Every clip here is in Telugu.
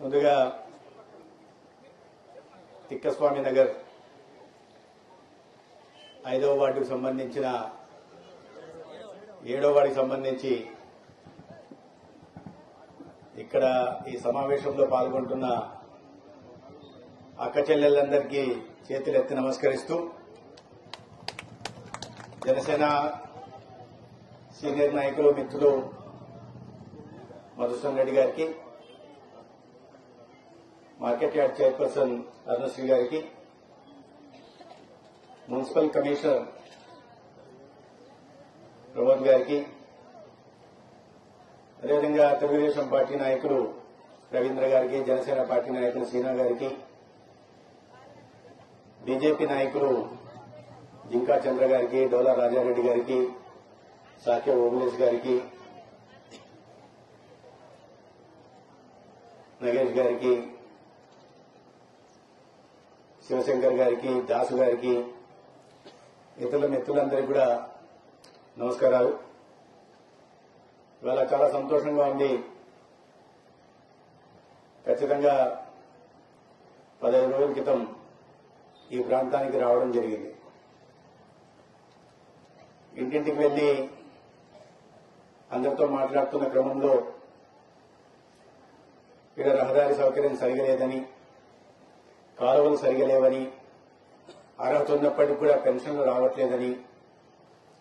ముందుగా తిక్కస్వామి నగర్ ఐదవ వార్డుకు సంబంధించిన ఏడవ వార్డుకు సంబంధించి ఇక్కడ ఈ సమావేశంలో పాల్గొంటున్న అక్క చెల్లెళ్ళందరికీ చేతులెత్తి నమస్కరిస్తూ జనసేన సీనియర్ నాయకులు మిత్రులు మధుసూన్ రెడ్డి గారికి మార్కెట్ యార్డ్ చైర్పర్సన్ అరుణశ్రీ గారికి మున్సిపల్ కమిషనర్ ప్రమోద్ గారికి అదేవిధంగా తెలుగుదేశం పార్టీ నాయకులు రవీంద్ర గారికి జనసేన పార్టీ నాయకులు సీనా గారికి బీజేపీ నాయకులు జింకా చంద్ర గారికి డోలా రాజారెడ్డి గారికి సాకే ఓమలేష్ గారికి నగేష్ గారికి శివశంకర్ గారికి దాసు గారికి ఇతరుల మిత్రులందరికీ కూడా నమస్కారాలు. ఇవాళ చాలా సంతోషంగా ఉంది. ఖచ్చితంగా పదహైదు రోజుల క్రితం ఈ ప్రాంతానికి రావడం జరిగింది. ఇంటింటికి వెళ్ళి అందరితో మాట్లాడుతున్న క్రమంలో ఇక్కడ రహదారి సౌకర్యం సరిగలేదని కాలువలు సరిగా లేవని అర్హత ఉన్నప్పటికీ కూడా పెన్షన్లు రావట్లేదని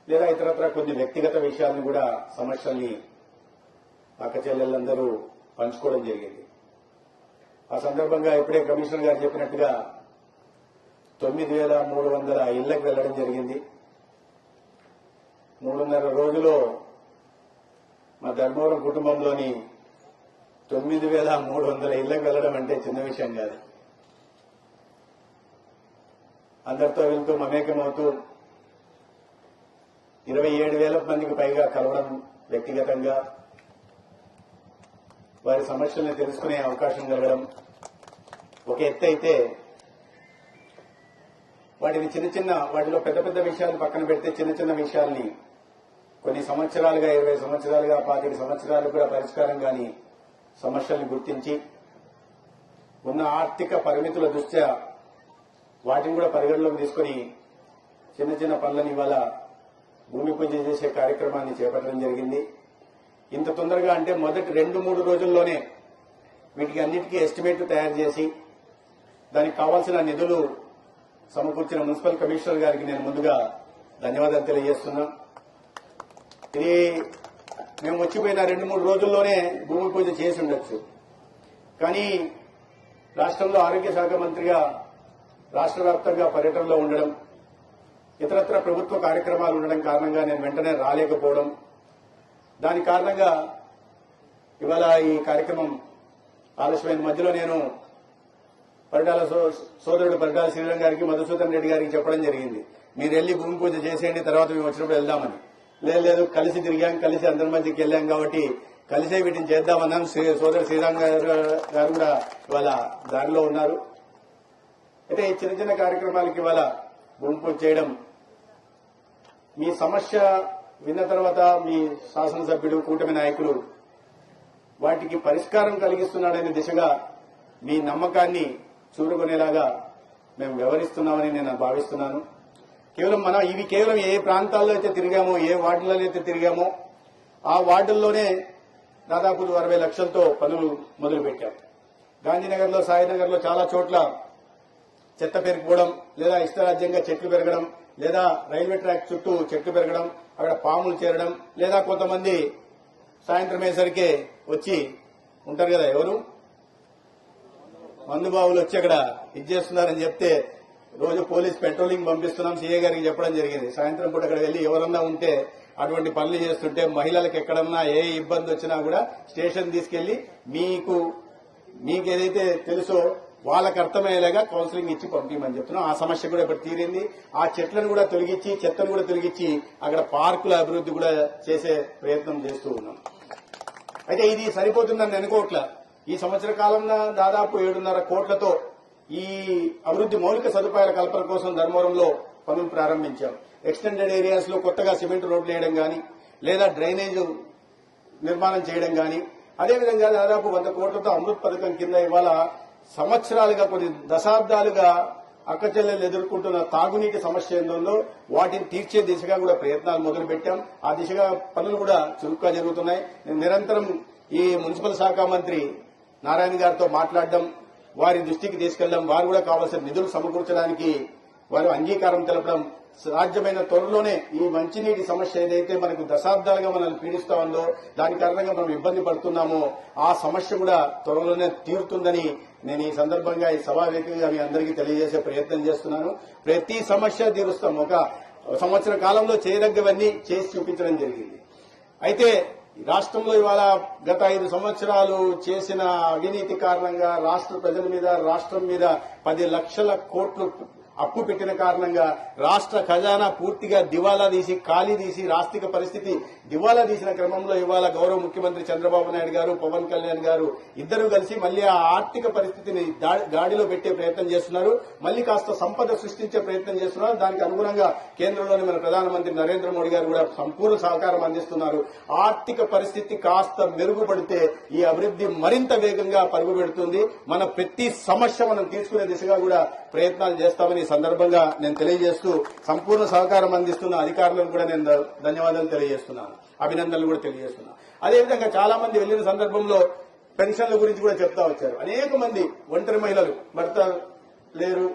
లేదా ఇతరత్ర కొన్ని వ్యక్తిగత విషయాలను కూడా సమస్యల్ని అక్క చెల్లెళ్ళందరూ పంచుకోవడం జరిగింది. ఆ సందర్భంగా ఇప్పుడే కమిషనర్ గారు చెప్పినట్టుగా తొమ్మిది వేల మూడు వందల ఇళ్ళకు వెళ్ళడం జరిగింది. మూడున్నర రోజులో మా ధర్మవరం కుటుంబంలోని తొమ్మిది వేల మూడు వందల ఇళ్ళకు వెళ్ళడం అంటే చిన్న విషయం కాదు. అందరితో వెళ్తూ మమేకమవుతూ ఇరవై ఏడు వేల మందికి పైగా కలవడం వ్యక్తిగతంగా వారి సమస్యల్ని తెలుసుకునే అవకాశం కలగడం. ఒక ఎత్తు అయితే వాటిని చిన్న చిన్న వాటిలో పెద్ద పెద్ద విషయాలు పక్కన పెడితే చిన్న చిన్న విషయాల్ని కొన్ని సంవత్సరాలుగా ఇరవై సంవత్సరాలుగా పాతిక సంవత్సరాలు కూడా పరిష్కారం కాని సమస్యల్ని గుర్తించి ఉన్న ఆర్థిక పరిమితుల దృష్ట్యా వాటిని కూడా పరిగణలోకి తీసుకుని చిన్న చిన్న పనులను ఇవాళ భూమి పూజ చేసే కార్యక్రమాన్ని చేపట్టడం జరిగింది. ఇంత తొందరగా అంటే మొదటి రెండు మూడు రోజుల్లోనే వీటికి అన్నిటికీ ఎస్టిమేట్ తయారు చేసి దానికి కావాల్సిన నిధులు సమకూర్చిన మున్సిపల్ కమిషనర్ గారికి నేను ముందుగా ధన్యవాదాలు తెలియజేస్తున్నా. ఇది మేము వచ్చిపోయిన రెండు మూడు రోజుల్లోనే భూమి పూజ చేసి ఉండొచ్చు. కానీ రాష్ట్రంలో ఆరోగ్య శాఖ మంత్రిగా రాష్ట్ర వ్యాప్తంగా పర్యటనలో ఉండడం ఇతరత్ర ప్రభుత్వ కార్యక్రమాలు ఉండడం కారణంగా నేను వెంటనే రాలేకపోవడం దాని కారణంగా ఇవాళ ఈ కార్యక్రమం ఆలస్యమైన మధ్యలో నేను పరిటాల సో- సోదరుడు పరిటాల శ్రీరంగ గారికి మధుసూదన్ రెడ్డి గారికి చెప్పడం జరిగింది. మీరు వెళ్ళి భూమి పూజ చేసేయండి తర్వాత మేము వచ్చినప్పుడు వెళ్దామని. లేదు లేదు కలిసి తిరిగాం కలిసి అందరి మధ్యకి వెళ్ళాం కాబట్టి కలిసే వీటిని చేద్దామన్నాం శ్రీ- సోదరు శ్రీరామ్ గారు కూడా ఇవాళ దారిలో ఉన్నారు. అయితే ఈ చిన్న చిన్న కార్యక్రమాలకి ఇవాళ భూమి పూజ చేయడం. మీ సమస్య విన్న తర్వాత మీ శాసనసభ్యుడు కూటమి నాయకులు వాటికి పరిష్కారం కలిగిస్తున్నాడనే దిశగా మీ నమ్మకాన్ని చూరుకునేలాగా మేము వ్యవహరిస్తున్నామని నేను భావిస్తున్నాను. కేవలం మనం ఇవి కేవలం ఏ ప్రాంతాల్లో అయితే తిరిగామో ఏ వార్డులలో అయితే తిరిగామో ఆ వార్డుల్లోనే దాదాపు అరవై లక్షలతో పనులు మొదలుపెట్టాం. గాంధీనగర్లో సాయినగర్లో చాలా చోట్ల చెత్త పెరిగిపోవడం లేదా ఇష్టరాజ్యంగా చెట్లు పెరగడం లేదా రైల్వే ట్రాక్ చుట్టూ చెట్లు పెరగడం అక్కడ పాములు చేరడం లేదా కొంతమంది సాయంత్రం అయ్యేసరికి వచ్చి ఉంటారు కదా ఎవరు? మందుబాబులు వచ్చి అక్కడ ఇది చేస్తున్నారని చెప్తే రోజు పోలీస్ పెట్రోలింగ్ పంపిస్తున్నాం సీఏ గారికి చెప్పడం జరిగింది. సాయంత్రం పూట అక్కడ వెళ్ళి ఎవరన్నా ఉంటే అటువంటి పనులు చేస్తుంటే మహిళలకు ఎక్కడన్నా ఏ ఇబ్బంది వచ్చినా కూడా స్టేషన్ తీసుకెళ్ళి మీకు మీకు ఏదైతే తెలుసో వాళ్ళకి అర్థమయ్యేలాగా కౌన్సిలింగ్ ఇచ్చి పంపించమని చెప్తున్నాం. ఆ సమస్య కూడా ఇప్పుడు తీరింది. ఆ చెట్లను కూడా తొలగించి చెత్తను కూడా తొలగించి అక్కడ పార్కుల అభివృద్ధి కూడా చేసే ప్రయత్నం చేస్తూ ఉన్నాం. అయితే ఇది సరిపోతుందని అనుకోవట్ల. ఈ సంవత్సర కాలంలో దాదాపు ఏడున్నర కోట్లతో ఈ అభివృద్ధి మౌలిక సదుపాయాల కల్పన కోసం ధర్మవరంలో పనులు ప్రారంభించాం. ఎక్స్టెండెడ్ ఏరియాస్లో కొత్తగా సిమెంట్ రోడ్లు వేయడం కానీ లేదా డ్రైనేజ్ నిర్మాణం చేయడం కానీ అదేవిధంగా దాదాపు వంద కోట్లతో అమృత్ పథకం కింద ఇవాళ సంవత్సరాలుగా కొన్ని దశాబ్దాలుగా అక్కచెల్లెలు ఎదుర్కొంటున్న తాగునీటి సమస్య ఏందో వాటిని తీర్చే దిశగా కూడా ప్రయత్నాలు మొదలుపెట్టాం. ఆ దిశగా పనులు కూడా చురుగ్గా జరుగుతున్నాయి. నేను నిరంతరం ఈ మున్సిపల్ శాఖ మంత్రి నారాయణ గారితో మాట్లాడడం వారి దృష్టికి తీసుకెళ్ళడం వారు కూడా కావాల్సిన నిధులు సమకూర్చడానికి వారు అంగీకారం తెలపడం సాధ్యమైన త్వరలోనే ఈ మంచినీటి సమస్య ఏదైతే మనకు దశాబ్దాలుగా మనల్ని పీడిస్తా ఉందో దాని కారణంగా మనం ఇబ్బంది పడుతున్నామో ఆ సమస్య కూడా త్వరలోనే తీరుతుందని నేను ఈ సందర్భంగా ఈ సభా మీ అందరికీ తెలియజేసే ప్రయత్నం చేస్తున్నాను. ప్రతి సమస్య తీరుస్తాం. ఒక సంవత్సర కాలంలో చేయదగ్గవన్నీ చేసి చూపించడం జరిగింది. అయితే రాష్ట్రంలో ఇవాళ గత ఐదు సంవత్సరాలు చేసిన అవినీతి కారణంగా రాష్ట్ర ప్రజల మీద రాష్ట్రం మీద పది లక్షల కోట్లు అప్పు పెట్టిన కారణంగా రాష్ట్ర ఖజానా పూర్తిగా దివాలా తీసి ఖాళీ తీసి రాష్ట్రిక పరిస్థితి దివాలా తీసిన క్రమంలో ఇవాళ గౌరవ ముఖ్యమంత్రి చంద్రబాబు నాయుడు గారు పవన్ కళ్యాణ్ గారు ఇద్దరు కలిసి మళ్ళీ ఆ ఆర్థిక పరిస్థితిని గాడిలో పెట్టే ప్రయత్నం చేస్తున్నారు. మళ్ళీ కాస్త సంపద సృష్టించే ప్రయత్నం చేస్తున్నారు. దానికి అనుగుణంగా కేంద్రంలోని మన ప్రధానమంత్రి నరేంద్ర మోడీ గారు కూడా సంపూర్ణ సహకారం అందిస్తున్నారు. ఆర్థిక పరిస్థితి కాస్త మెరుగుపడితే ఈ అభివృద్ధి మరింత వేగంగా పరుగు పెడుతుంది మన ప్రతి సమస్య మనం తీసుకునే దిశగా కూడా ప్రయత్నాలు చేస్తామని సందర్భంగా నేను తెలియజేస్తూ సంపూర్ణ సహకారం అందిస్తున్న అధికారులకు కూడా నేను ధన్యవాదాలు తెలియజేస్తున్నాను. అభినందనలు కూడా తెలియజేస్తున్నాను. అదేవిధంగా చాలా మంది వెళ్ళిన సందర్భంలో పెన్షన్ల గురించి కూడా చెప్తా వచ్చారు. అనేక మంది ఒంటరి మహిళలు భర్త లేరు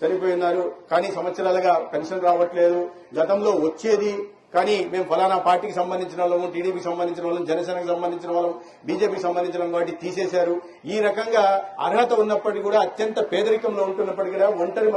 చనిపోయినారు కానీ సంవత్సరాలుగా పెన్షన్ రావట్లేదు. గతంలో వచ్చేది కానీ మేము ఫలానా పార్టీకి సంబంధించిన వాళ్ళము టీడీపీకి సంబంధించిన వాళ్ళం జనసేనకు సంబంధించిన వాళ్ళం బీజేపీకి సంబంధించిన వాళ్ళం వాటి తీసేశారు. ఈ రకంగా అర్హత ఉన్నప్పటికీ కూడా అత్యంత పేదరికంలో ఉంటున్నప్పటికీ కూడా ఒంటరి